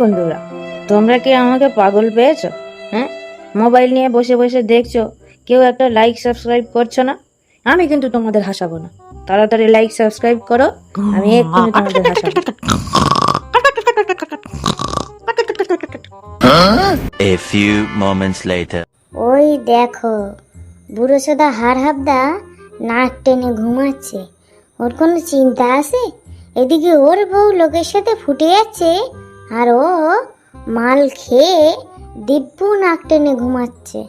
বন্ধুরা তোমরা কি আমাকে পাগল পেয়েছ? হ্যাঁ? মোবাইল নিয়ে বসে বসে দেখছ কেউ একটা লাইক সাবস্ক্রাইব করছ না? আমি কিন্তু তোমাদের হাসাবো না। তাড়াতাড়ি লাইক সাবস্ক্রাইব করো আমি এক্ষুনি তোমাদের হাসাবো। A few moments later. ওই দেখো বুড়ো সোদা হার হাবদা নাক টেনে ঘুমাচ্ছে। ওর কোনো চিন্তা আছে? এদিকে ওর বউ লোকের সাথে ফুটে যাচ্ছে। আর ও মাল খেয়ে দিব্যু নাক টেনে ঘুমাচ্ছে।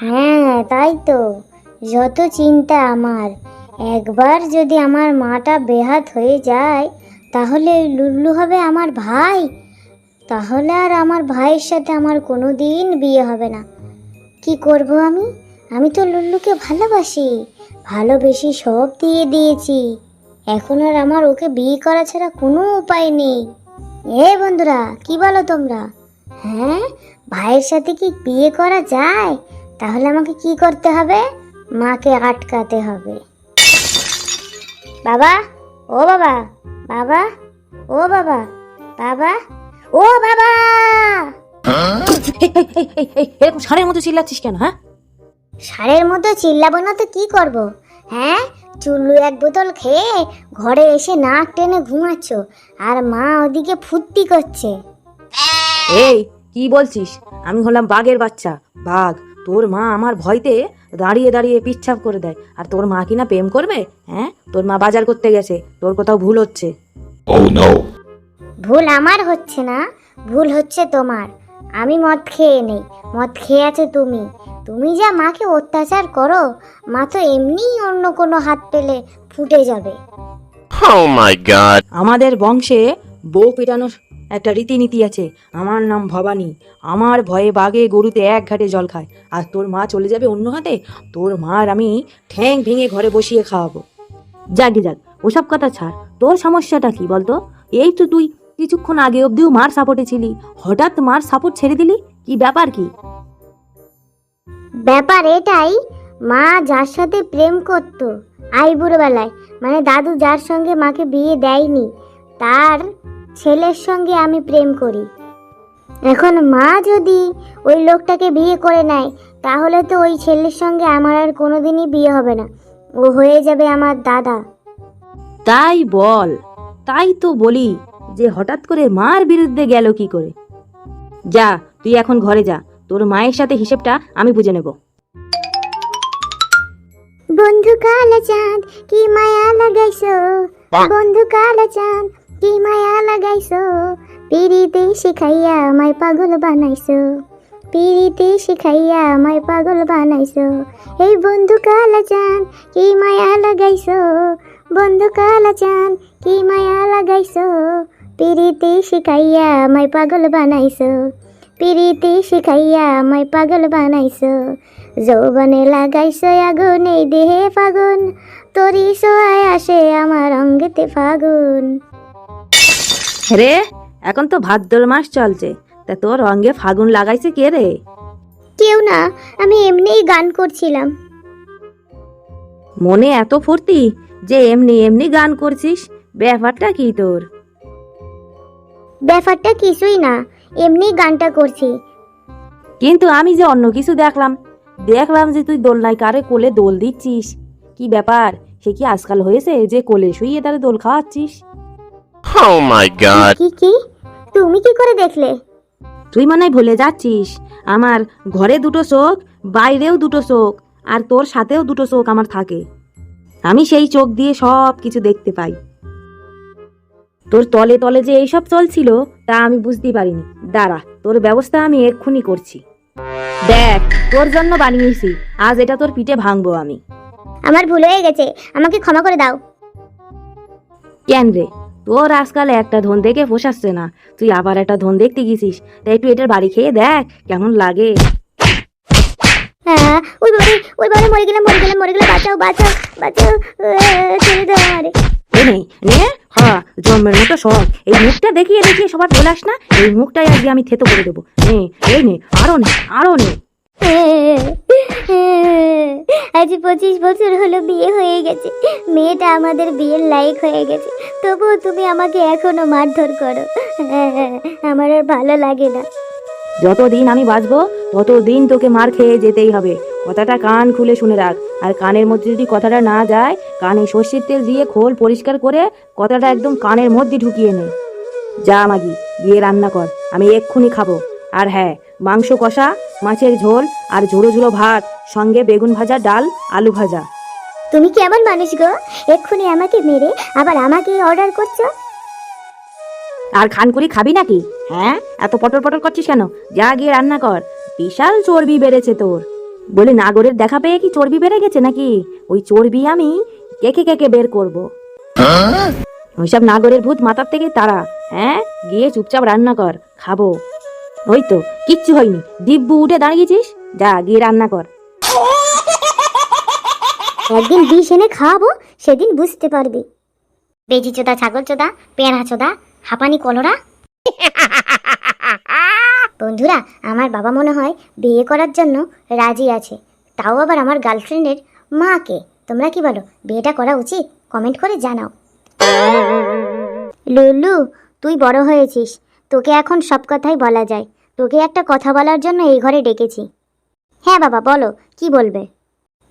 হ্যাঁ তাই তো। যত চিন্তা আমার। একবার যদি আমার মাটা বেহাত হয়ে যায়, তাহলে লুল্লু হবে আমার ভাই। তাহলে আর আমার ভাইয়ের সাথে আমার কোনো দিন বিয়ে হবে না। কি করব আমি? আমি তো লুল্লুকে ভালোবাসি। ভালোবেসে সব দিয়ে দিয়েছি। এখন আর আমার ওকে বিয়ে করা ছাড়া কোনো উপায় নেই। এ বন্ধুরা কি বলো তোমরা? হ্যাঁ ভাইয়ের সাথে কি বিয়ে করা যায়? তাহলে আমাকে কি করতে হবে? মাকে আটকাতে হবে। বাবা ও বাবা বাবা ও বাবা বাবা ও বাবা! এরকম ষাঁড়ের মতো চিল্লাচ্ছিস কেন হ্যাঁ? ষাঁড়ের মতো চিল্লাবো না তো কি করব? হ্যাঁ চুল্লু এক বোতল খেয়ে ঘরে এসে নাক টেনে ঘুমাচ্ছ আর মা ওদিকে ফুর্তি করছে। এই কি বলছিস? আমি হলাম বাঘের বাচ্চা। বাঘ তোর মা আমার ভয়তে দাঁড়িয়ে দাঁড়িয়ে পিচ্ছাপ করে দেয়। আর তোর মা কিনা প্রেম করবে হ্যাঁ? তোর মা বাজার করতে গেছে তোর কোথাও ভুল হচ্ছে। ভুল আমার হচ্ছে না ভুল হচ্ছে তোমার। আমি মদ খেয়ে নেই মদ খেয়ে আছো তুমি। তুমি যা মাকে অত্যাচার করো মা তো এমনিই অন্য কোনো হাত পেলে ফুটে যাবে। Oh my god. আমাদের বংশে বউ পেটানোর একটা রীতিনীতি আছে। আমার নাম ভবানী। আমার ভয়ে বাঘে গরুতে এক ঘাটে জল খায়। আর তোর মা চলে যাবে অন্য হাতে? তোর মার আমি ঠ্যাং ভেঙে ঘরে বসিয়ে খাওয়াবো। যাক যাক ওসব কথা ছাড়। তোর সমস্যাটা কি বলতো? এই তো তুই কিছুক্ষণ আগে অবধিও মার সাপোর্টে ছিলি। হঠাৎ মার সাপোর্ট ছেড়ে দিলি? কি ব্যাপার কি? ব্যাপার এটাই, মা যার সাথে প্রেম করতো আইবুড়ো বেলায় মানে দাদু যার সঙ্গে মাকে বিয়ে দেয়নি, তার ছেলের সঙ্গে আমি প্রেম করি। এখন মা যদি ওই লোকটাকে বিয়ে করে নেয়, তাহলে তো ওই ছেলের সঙ্গে আমার আর কোনোদিনই বিয়ে হবে না। ও হয়ে যাবে আমার দাদা। তাই বল, তাই তো বলি যে হঠাৎ করে মার বিরুদ্ধে গেল কি করে? যা, তুই এখন ঘরে যা। তোর মায়ের সাথে হিসেবটা আমি বুঝে নেব। বন্ধু কালা চাঁদ কি মায়া লাগাইছো? বন্ধু কালা চাঁদ কি মায়া লাগাইছো? পিরিতে শিখাইয়া আমায় পাগল বানাইছো। পিরিতে শিখাইয়া আমায় পাগল বানাইছো। এই বন্ধু কালা চাঁদ কি মায়া লাগাইছো? বন্ধু কালা চাঁদ কি মায়া লাগাইছো? পিরিতে শিখাইয়া আমায় পাগল বানাইছো। পিরিতে শিখাইয়া আমায় পাগল বানাইছো। যৌবনে লাগাইছো আগুন এই দেহে ফাগুন। তোরি সোয়ায় আসে আমার অঙ্গেতে ফাগুন। রে এখন তো ভাদ্র মাস চলছে। তা তোর অঙ্গে ফাগুন লাগাইছে কে রে? কেউ না আমি এমনিই গান করছিলাম। মনে এত ফুর্তি যে এমনি এমনি গান করছিস ব্যাপারটা কি তোর? ব্যাপারটা কিছুই না। এমনি গানটা করছি। কিন্তু আমি যে অন্য কিছু দেখলাম দেখলাম যে তুই দোলনায় কারে কোলে দোল দিচ্ছিস। কি ব্যাপার? সে কি আজকাল হয়েছে যে কোলে শুইয়ে তারে দোল খাওয়াচ্ছিস? Oh my god. কি কি? তুমি কি করে দেখলে? তুই মনে হয় ভুলে যাচ্ছিস। আমার ঘরে দুটো চোখ বাইরেও দুটো চোখ আর তোর সাথেও দুটো চোখ আমার থাকে। আমি সেই চোখ দিয়ে সব কিছু দেখতে পাই। তোর তলে তলে যে এইসব চলছিল তা আমি বুঝতেই পারিনি। দাঁড়া তোর ব্যবস্থা আমি এক্ষুনি করছি। দেখ তোর জন্য বানিয়েছি আজ এটা তোর পিঠে ভাঙবো আমি। আমার ভুল হয়ে গেছে আমাকে ক্ষমা করে দাও। কেন রে? তোর আজকাল একটা ধন দেখে পোষাচ্ছে না। তুই আবার একটা ধন দেখতে গেছিস তাই একটু এটার বাড়ি খেয়ে দেখ কেমন লাগে। হ্যাঁ ওই বাবারে ওই বাবারে মরে গেলাম মরে গেলাম মরে গেলাম বাঁচাও বাঁচাও বাঁচাও ছেড়ে দাও আমারে নে নে হা জন্মের মতো সব এই মুখটা দেখিয়ে দেখিয়ে সবার বলাস না এই মুখটাই আজকে আমি থেতো করে দেবো। নে এই নে আরও নে আরও নে। আজ পঁচিশ বছর হলো বিয়ে হয়ে গেছে। মেয়েটা আমাদের বিয়ের লাইক হয়ে গেছে। তবুও তুমি আমাকে এখনও মারধর করো। আমার আর ভালো লাগে না। যতদিন আমি বাঁচবো ততদিন তোকে মার খেয়ে যেতেই হবে। কথাটা কান খুলে শুনে রাখ। আর কানের মধ্যে যদি কথাটা না যায় কানে সর্ষের তেল দিয়ে খোল পরিষ্কার করে কথাটা একদম কানের মধ্যে ঢুকিয়ে নে। যা মাগি গিয়ে রান্না কর আমি এক্ষুনি খাব। আর হ্যাঁ মাংস কষা মাছের ঝোল আর ঝুড়ো ঝুড়ো ভাত সঙ্গে বেগুন ভাজা ডাল আলু ভাজা। তুমি কেমন মানুষ গো? এক্ষুনি আমাকে মেরে আবার আমাকে অর্ডার করছ? আর খান করি খাবি নাকি? হ্যাঁ। এত পটল পটল করছিস কেন? যা গিয়ে রান্না কর। বিশাল চর্বি বেড়েছে তোর। বলে নাগরের দেখা পেয়ে কি চর্বি বেড়ে গেছে নাকি? ওই চর্বি আমি কেকে কেকে বের করব। ওইসব নাগরের ভূত মাথার থেকে তারা হ্যাঁ? গিয়ে চুপচাপ রান্না কর খাব। ওই তো কিচ্ছু হয়নি। দিব্যু উঠে দাঁড়িয়েছিস? যা গিয়ে রান্না কর। একদিন বিষ এনে খাওয়াবো সেদিন বুঝতে পারবি। বেজি চোদা ছাগল চোদা পেঁড়া চোদা হাঁপানি কলরা বন্ধুরা, আমার বাবা মনে হয় বিয়ে করার জন্য রাজি আছে। তাও আবার আমার গার্লফ্রেন্ডের মাকে। তোমরা কি বলো, বিয়েটা করা উচিত? কমেন্ট করে জানাও। লুলু, তুই বড় হয়েছিস। তোকে এখন সব কথাই বলা যায়। তোকে একটা কথা বলার জন্য এই ঘরে ডেকেছি। হ্যাঁ বাবা, বলো, কি বলবে?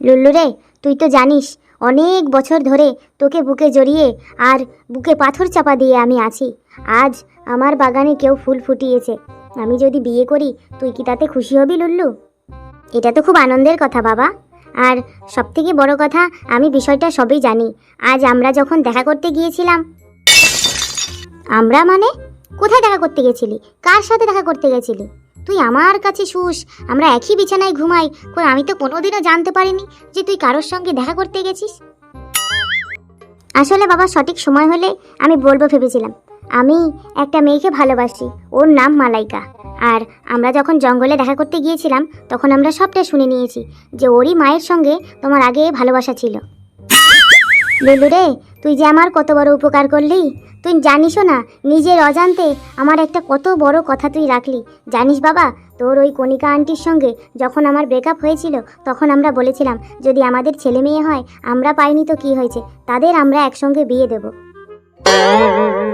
লুল্লু রে, তুই তো জানিস, অনেক বছর ধরে তোকে বুকে জড়িয়ে আর বুকে পাথর চাপা দিয়ে আমি আছি। আজ আমার বাগানে কেউ ফুল ফুটিয়েছে। আমি যদি বিয়ে করি, তুই কি তাতে খুশি হবি, লুল্লু? এটা তো খুব আনন্দের কথা, বাবা। আর সবথেকে বড় কথা, আমি বিষয়টা সবই জানি। আজ আমরা যখন দেখা করতে গিয়েছিলাম, আমরা মানে? কোথায় দেখা করতে গেছিলি? কার সাথে দেখা করতে গেছিলি? তুই আমার কাছে শুস, আমরা একই বিছানায় ঘুমাই, কই আমি তো কোনোদিনও জানতে পারিনি যে তুই কারোর সঙ্গে দেখা করতে গেছিস। আসলে বাবা, সঠিক সময় হলে আমি বলব ভেবেছিলাম। আমি একটা মেয়েকে ভালোবাসি, ওর নাম মালাইকা। আর আমরা যখন জঙ্গলে দেখা করতে গিয়েছিলাম, তখন আমরা সবটা শুনে নিয়েছি যে ওরই মায়ের সঙ্গে তোমার আগে ভালোবাসা ছিল। লুলু রে, তুই যে আমার কত বড় উপকার করলি। তুই জানিসও না, নিজের অজান্তে আমার একটা কত বড় কথা তুই রাখলি। জানিস বাবা, তোর ওই কণিকা আন্টির সঙ্গে যখন আমার ব্রেকআপ হয়েছিল, তখন আমরা বলেছিলাম, যদি আমাদের ছেলে মেয়ে হয়, আমরা পাইনি তো কি হয়েছে, তাদের আমরা একসঙ্গে বিয়ে দেব।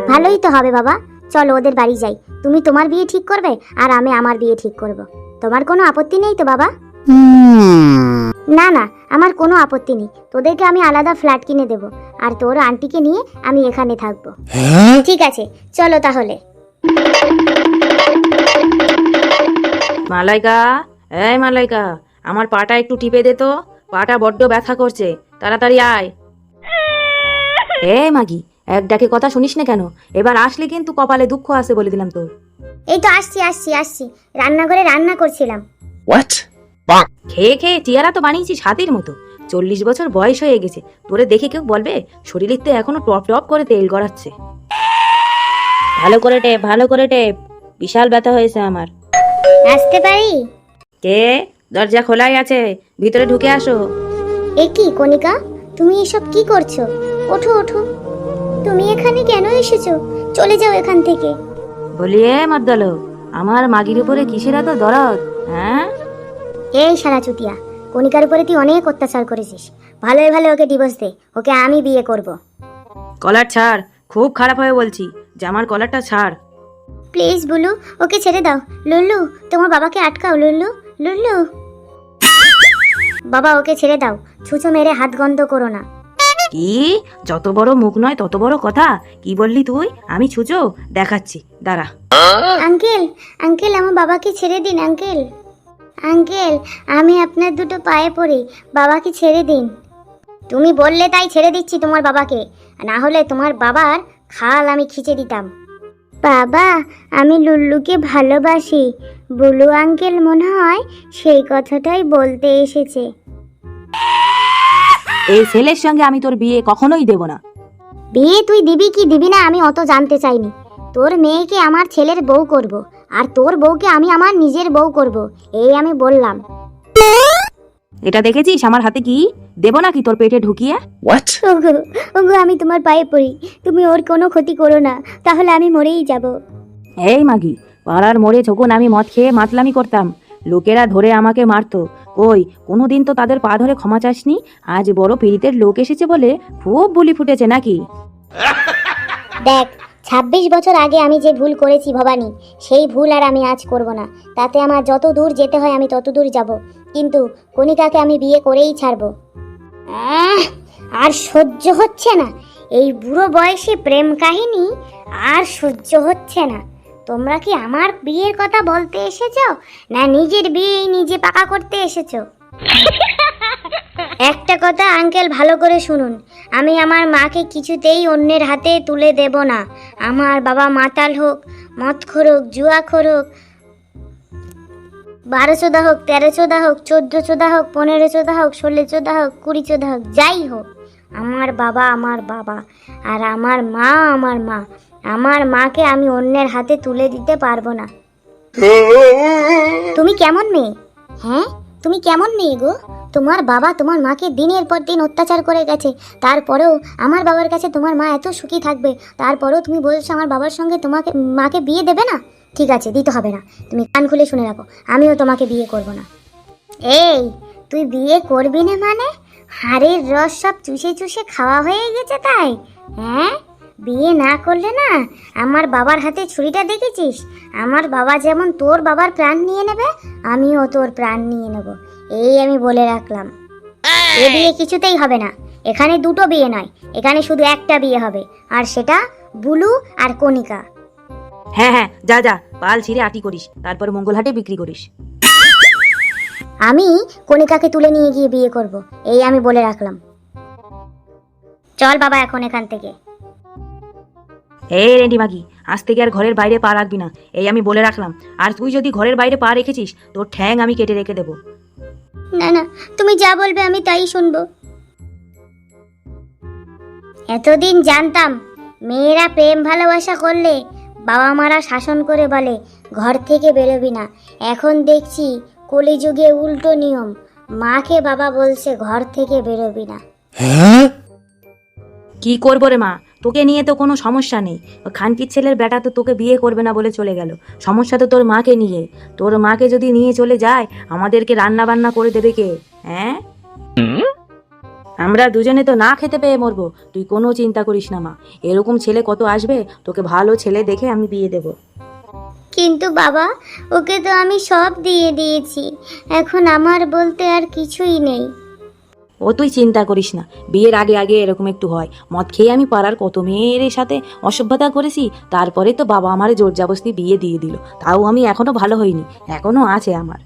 ভালোই তো হবে বাবা। চলো ওদের বাড়ি যাই। তুমি তোমার বিয়ে ঠিক করবে আর আমি আমার বিয়ে ঠিক করব। তোমার কোনো আপত্তি নেই তো বাবা? না না আমার কোনো আপত্তি নেই। তোদেরকে আমি আলাদা ফ্ল্যাট কিনে দেব আর তোর আন্টিকে নিয়ে আমি এখানে থাকব। ঠিক আছে চলো তাহলে। মালাইকা এই মালাইকা আমার পাটা একটু টিপে দে তো। পাটা বড্ড ব্যথা করছে। তাড়াতাড়ি আয়। এ মাগি এক ডাকে কথা শুনিস না কেন? এবার আসলে কিন্তু কপালে দুঃখ আছে বলে দিলাম তোর। এই তো আসছি আসছি আসছি। রান্নাঘরে রান্না করছিলাম। What? খেয়ে খেয়ে চেয়ারা তো বানিয়েছিস হাতির মতো। চল্লিশ বছর বয়স হয়ে গেছে। তোরে দেখে কেউ বলবে শরীরের তো এখনও টপ টপ করে তেল গড়াচ্ছে। ভালো করে টেপ ভালো করে টেপ। বিশাল ব্যথা হয়েছে আমার। আসতে পারি? কে? দরজা খোলাই আছে। ভিতরে ঢুকে আসো। এ কি কণিকা? তুমি এসব কি করছ? ওঠো ওঠো। তুমি এখানে কেন এসেছ? চলে যাও এখান থেকে। বলি এ মাদ্দালো আমার মাগির উপরে কিসের এত দরদ? হ্যাঁ? এই সারা চুতিয়া কণিকার উপরে তুই অনেক অত্যাচার করেছিস। ভালোই ভালো ওকে ডিভোর্স দে ওকে আমি বিয়ে করব। কলার ছাড় খুব খারাপ হয়ে বলছি জামার কলারটা ছাড়। প্লিজ বুলু ওকে ছেড়ে দাও। লুল্লু তোমার বাবাকে আটকাও লুল্লু লুল্লু। বাবা ওকে ছেড়ে দাও। ছুঁচো মেরে হাত গন্ধ করো না। কি? যত বড় মুখ নয়, তত বড় কথা। কি বললি তুই? আমি ছুচো, দেখাচ্ছি। দাঁড়া। আঙ্কেল আঙ্কেল, আমার বাবাকে ছেড়ে দিন, আঙ্কেল। আঙ্কেল, আমি আপনার দুটো পায়ে পড়ি, বাবাকে ছেড়ে দিন। তুমি বললে তাই ছেড়ে দিচ্ছি তোমার বাবাকে না হলে তোমার বাবার খাল আমি খিচে দিতাম। বাবা, আমি লুল্লুকে ভালোবাসি। বুলু আঙ্কেল মনে হয় সেই কথাটাই বলতে এসেছে। এই ছেলের সঙ্গে আমি তোর বিয়ে কখনোই দেব না। বিয়ে তুই দিবি কি দিবি না আমি অত জানতে চাইনি। তোর মেয়েকে আমার ছেলের বউ করব আর তোর বউকে আমি আমার নিজের বউ করব এই আমি বললাম। এটা দেখেছিস আমার হাতে কি? দেব নাকি তোর পেটে ঢুকিয়ে? ওগো ওগো আমি তোমার পায়ে পড়ি তুমি ওর কোনো ক্ষতি করো না তাহলে আমি মরেই যাব। এই মাগি পাড়ার মোড়ে যখন আমি মদ খেয়ে মাতলামি করতাম লোকেরা ধরে আমাকে মারতো কই কোনোদিন তো তাদের পা ধরে ক্ষমা চাসনি? আজ বড় পীড়িতের লোক এসেছে বলে খুব বুলি ফুটেছে নাকি? দেখ, ছাব্বিশ বছর আগে আমি যে ভুল করেছি ভবানী, সেই ভুল আর আমি আজ করব না। তাতে আমার যত দূর যেতে হয় আমি তত দূর যাব। কিন্তু কণিকাকে আমি বিয়ে করেই ছাড়বো। আর সহ্য হচ্ছে না। এই বুড়ো বয়সে প্রেম কাহিনী আর সহ্য হচ্ছে না। তোমরা কি আমার বিয়ের কথা বলতে এসেছ? না নিজের বিয়ে নিজে পাকা করতে এসেছ? একটা কথা আঙ্কেল ভালো করে শুনুন। আমি আমার মাকে কিছুতেই অন্যের হাতে তুলে দেব না। আমার বাবা মাতাল হোক মদখোর হোক জুয়াখোর হোক বারো চোদা হোক তেরো চোদা হোক চোদ্দ চোদা হোক পনেরো চোদা হোক ষোলো চোদা হোক কুড়ি চোদা হোক যাই হোক। আমার বাবা আমার বাবা আর আমার মা আমার মা। আমার মাকে আমি অন্যের হাতে তুলে দিতে পারব না। তুমি কেমন মেয়ে? হ্যাঁ? তুমি কেমন মেয়ে গো? তোমার বাবা তোমার মাকে দিনের পর দিন অত্যাচার করে গেছে। তারপরেও আমার বাবার কাছে তোমার মা এত সুখী থাকবে। তারপরেও তুমি বলছো আমার বাবার সঙ্গে তোমাকে, মাকে বিয়ে দেবে না? ঠিক আছে, দিতে হবে না। তুমি কান খুলে শুনে রাখো। আমিও তোমাকে বিয়ে করব না। এই, তুই বিয়ে করবি না মানে? হাড়ের রস সব চুষে চুষে খাওয়া হয়ে গেছে তাই? হ্যাঁ? বিয়ে না করলে না আমার বাবার হাতে ছুরিটা দেখেছিস? আমার বাবা যেমন তোর বাবার প্রাণ নিয়ে নেবে আমিও তোর প্রাণ নিয়ে নেব। এই আমি বলে রাখলাম। এ বিয়ে কিছুতেই হবে না। এখানে দুটো বিয়ে নয় এখানে শুধু একটা বিয়ে হবে আর সেটা বুলু আর কণিকা। হ্যাঁ হ্যাঁ যা যা পাল ছিঁড়ে আটি করিস তারপর মঙ্গলহাটে বিক্রি করিস। আমি কণিকাকে তুলে নিয়ে গিয়ে বিয়ে করব এই আমি বলে রাখলাম। চল বাবা এখন এখান থেকে। এই রেন্ডি মাগি আজ থেকে আর ঘরের বাইরে পা রাখবি না। এই আমি বলে রাখলাম আর তুই যদি ঘরের বাইরে পা রেখেছিস তোর ঠ্যাং আমি কেটে রেখে দেবো। না না তুমি যা বলবে আমি তাই শুনব। এতদিন জানতাম মেয়েরা প্রেম ভালোবাসা করলে বাবা মারা শাসন করে বলে ঘর থেকে বেরোবি না। এখন দেখছি কলিযুগে উল্টো নিয়ম মাকে বাবা বলছে ঘর থেকে বেরোবি না। কি করব রে মা? তোকে নিয়ে তো কোনো সমস্যা নেই। খানকির ছেলের বেটা তো তোকে বিয়ে করবে না বলে চলে গেল। সমস্যা তো তোর মাকে নিয়ে। তোর মাকে যদি নিয়ে চলে যায়, আমাদেরকে রান্না বান্না করে দেবে কে? হ্যাঁ? আমরা দুজনে তো না খেতে পেয়ে মরবো। তুই কোনো চিন্তা করিস না মা। এরকম ছেলে কত আসবে? তোকে ভালো ছেলে দেখে আমি বিয়ে দেবো। কিন্তু বাবা, ওকে তো আমি সব দিয়ে দিয়েছি। এখন আমার বলতে আর কিছুই নেই। ও তুই চিন্তা করিস না, বিয়ের আগে আগে এরকম একটু হয়। মদ খেয়ে আমি পাড়ার কত মেয়ের সাথে অসভ্যতা করেছি, তারপরে তো বাবা আমার জোর জাবস্তি বিয়ে দিয়ে দিল। তাও আমি এখনও ভালো হইনি, এখনও আছে আমার।